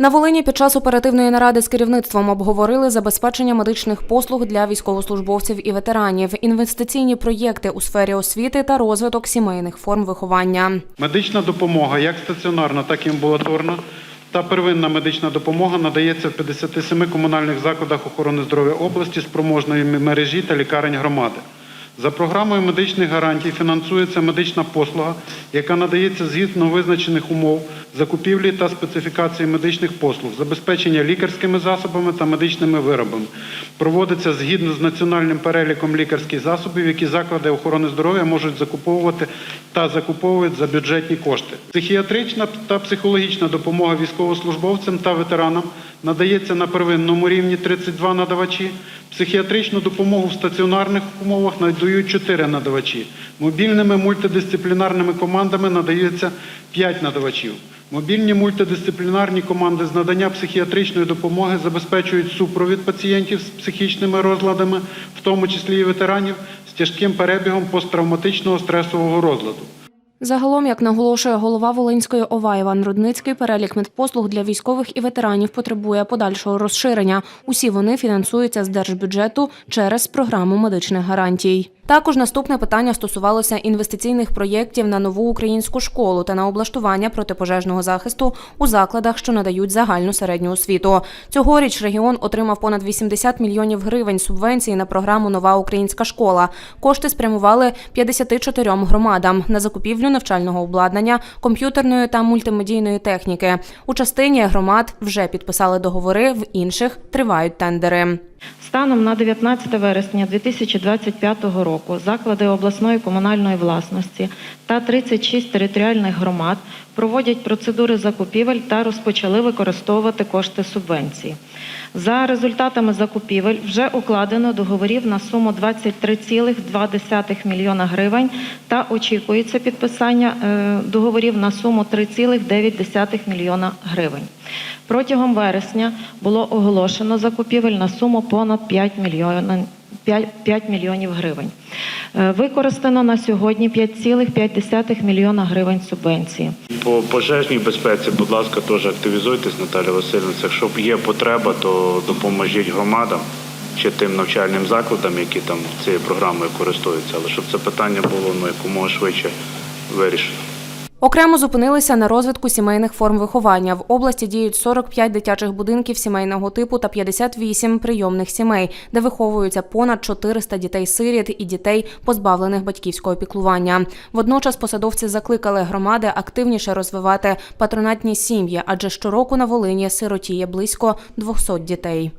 На Волині під час оперативної наради з керівництвом обговорили забезпечення медичних послуг для військовослужбовців і ветеранів, інвестиційні проєкти у сфері освіти та розвиток сімейних форм виховання. Медична допомога, як стаціонарна, так і амбулаторна, та первинна медична допомога надається в 57 комунальних закладах охорони здоров'я області спроможної мережі та лікарень громади. За програмою медичних гарантій фінансується медична послуга, яка надається згідно визначених умов закупівлі та специфікації медичних послуг, забезпечення лікарськими засобами та медичними виробами. Проводиться згідно з національним переліком лікарських засобів, які заклади охорони здоров'я можуть закуповувати та закуповують за бюджетні кошти. Психіатрична та психологічна допомога військовослужбовцям та ветеранам надається на первинному рівні 32 надавачі. Психіатричну допомогу в стаціонарних умовах надають 4 надавачі. Мобільними мультидисциплінарними командами надається 5 надавачів. Мобільні мультидисциплінарні команди з надання психіатричної допомоги забезпечують супровід пацієнтів з психічними розладами, в тому числі і ветеранів, з тяжким перебігом посттравматичного стресового розладу. Загалом, як наголошує голова Волинської ОВА Іван Рудницький, перелік медпослуг для військових і ветеранів потребує подальшого розширення. Усі вони фінансуються з держбюджету через програму медичних гарантій. Також наступне питання стосувалося інвестиційних проєктів на нову українську школу та на облаштування протипожежного захисту у закладах, що надають загальну середню освіту. Цьогоріч регіон отримав понад 80 мільйонів гривень субвенції на програму Нова українська школа. Кошти спрямували 54 громадам на закупівлю навчального обладнання, комп'ютерної та мультимедійної техніки. У частині громад вже підписали договори, в інших тривають тендери. Станом на 19 вересня 2025 року заклади обласної комунальної власності та 36 територіальних громад проводять процедури закупівель та розпочали використовувати кошти субвенції. За результатами закупівель вже укладено договорів на суму 23,2 мільйона гривень та очікується підписання е, договорів на суму 3,9 мільйона гривень. Протягом вересня було оголошено закупівель на суму понад 5 мільйонів 5, 5 мільйонів гривень. Е, Використано на сьогодні 5,5 мільйона гривень субвенції. По пожежній безпеці, будь ласка, теж активізуйтесь, Наталя Васильівна. Якщо є потреба, то допоможіть громадам чи тим навчальним закладам, які там цією програмою користуються, але щоб це питання було ну, якомога швидше вирішено. Окремо зупинилися на розвитку сімейних форм виховання. В області діють 45 дитячих будинків сімейного типу та 58 прийомних сімей, де виховуються понад 400 дітей-сиріт і дітей, позбавлених батьківського піклування. Водночас посадовці закликали громади активніше розвивати патронатні сім'ї, адже щороку на Волині сиротіє близько 200 дітей.